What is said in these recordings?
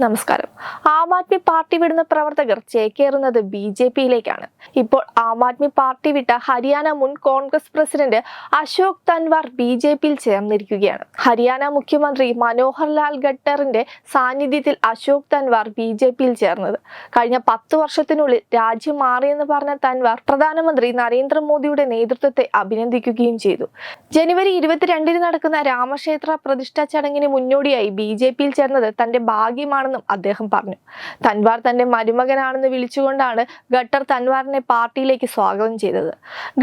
നമസ്കാരം. ആം ആദ്മി പാർട്ടി വിടുന്ന പ്രവർത്തകർ ചേക്കേറുന്നത് ബി ജെ പിയിലേക്കാണ്. ഇപ്പോൾ ആം ആദ്മി പാർട്ടി വിട്ട ഹരിയാന മുൻ Congress president Ashok Tanwar B J പിയിൽ ചേർന്നിരിക്കുകയാണ്. ഹരിയാന മുഖ്യമന്ത്രി മനോഹർ ലാൽ ഖട്ടറിന്റെ സാന്നിധ്യത്തിൽ അശോക് തൻവാർ ബി ജെ പിയിൽ ചേർന്നത്. കഴിഞ്ഞ പത്ത് വർഷത്തിനുള്ളിൽ രാജ്യം മാറിയെന്ന് പറഞ്ഞ തൻവാർ പ്രധാനമന്ത്രി നരേന്ദ്രമോദിയുടെ നേതൃത്വത്തെ അഭിനന്ദിക്കുകയും ചെയ്തു. ജനുവരി ഇരുപത്തിരണ്ടിന് നടക്കുന്ന രാമക്ഷേത്ര പ്രതിഷ്ഠാ ചടങ്ങിന് മുന്നോടിയായി ബി ജെ പിയിൽ ചേർന്നത് തന്റെ ഭാഗ്യമാണെന്നും അദ്ദേഹം പറഞ്ഞു. തൻവാർ തന്റെ മരുമകനാണെന്ന് വിളിച്ചുകൊണ്ടാണ് ഖട്ടർ തൻവാറിനെ പാർട്ടിയിലേക്ക് സ്വാഗതം ചെയ്തത്.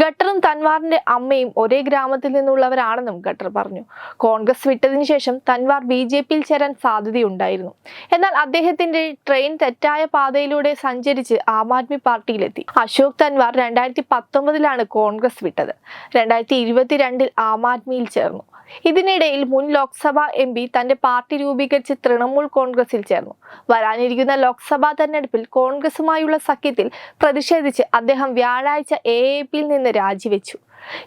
ഖട്ടറും തൻവാറിന്റെ അമ്മയും ഒരേ ഗ്രാമത്തിൽ നിന്നുള്ളവരാണെന്നും ഖട്ടർ പറഞ്ഞു. കോൺഗ്രസ് വിട്ടതിന് ശേഷം തൻവാർ ബി ജെ പിയിൽ ചേരാൻ സാധ്യതയുണ്ടായിരുന്നു. എന്നാൽ അദ്ദേഹത്തിന്റെ ട്രെയിൻ തെറ്റായ പാതയിലൂടെ സഞ്ചരിച്ച് ആം ആദ്മി പാർട്ടിയിലെത്തി. അശോക് തൻവാർ രണ്ടായിരത്തി പത്തൊമ്പതിലാണ് കോൺഗ്രസ് വിട്ടത്. രണ്ടായിരത്തി ഇരുപത്തിരണ്ടിൽ ആം ആദ്മിയിൽ ചേർന്നു. ഇതിനിടയിൽ മുൻ ലോക്സഭാ എം പി തന്റെ പാർട്ടി രൂപീകരിച്ച് തൃണമൂൽ കോൺഗ്രസിൽ ചേർന്നു. വരാനിരിക്കുന്ന ലോക്സഭാ തെരഞ്ഞെടുപ്പിൽ കോൺഗ്രസുമായുള്ള സഖ്യത്തിൽ പ്രതിഷേധിച്ച് അദ്ദേഹം വ്യാഴാഴ്ച എ പിയിൽ നിന്ന് രാജിവെച്ചു.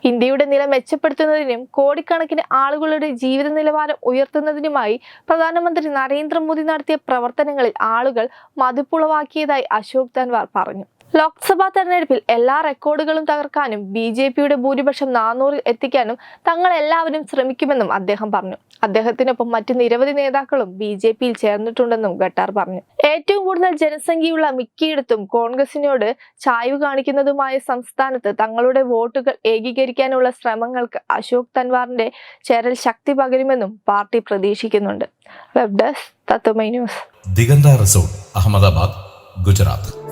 ഇന്ത്യയുടെ നില മെച്ചപ്പെടുത്തുന്നതിനും കോടിക്കണക്കിന് ആളുകളുടെ ജീവിത നിലവാരം ഉയർത്തുന്നതിനുമായി പ്രധാനമന്ത്രി നരേന്ദ്രമോദി നടത്തിയ പ്രവർത്തനങ്ങളിൽ ആളുകൾ മതിപ്പുളവാക്കിയതായി അശോക് തൻവാർ പറഞ്ഞു. ലോക്സഭാ തെരഞ്ഞെടുപ്പിൽ എല്ലാ റെക്കോർഡുകളും തകർക്കാനും ബി ജെ പിയുടെ ഭൂരിപക്ഷം നാനൂറിൽ എത്തിക്കാനും തങ്ങൾ എല്ലാവരും ശ്രമിക്കുമെന്നും അദ്ദേഹം പറഞ്ഞു. അദ്ദേഹത്തിനൊപ്പം മറ്റ് നിരവധി നേതാക്കളും ബി ജെ പിയിൽ ചേർന്നിട്ടുണ്ടെന്നും ഗട്ടാർ പറഞ്ഞു. ഏറ്റവും കൂടുതൽ ജനസംഖ്യയുള്ള മിക്കയിടത്തും കോൺഗ്രസിനോട് ചായ്വ് കാണിക്കുന്നതുമായ സംസ്ഥാനത്ത് തങ്ങളുടെ വോട്ടുകൾ ഏകീകരിക്കാനുള്ള ശ്രമങ്ങൾക്ക് അശോക് തൻവാറിന്റെ ചേരൽ ശക്തി പകരുമെന്നും പാർട്ടി പ്രതീക്ഷിക്കുന്നുണ്ട്. Web desk Tatwamayi news. Diganta resort Ahmedabad Gujarat.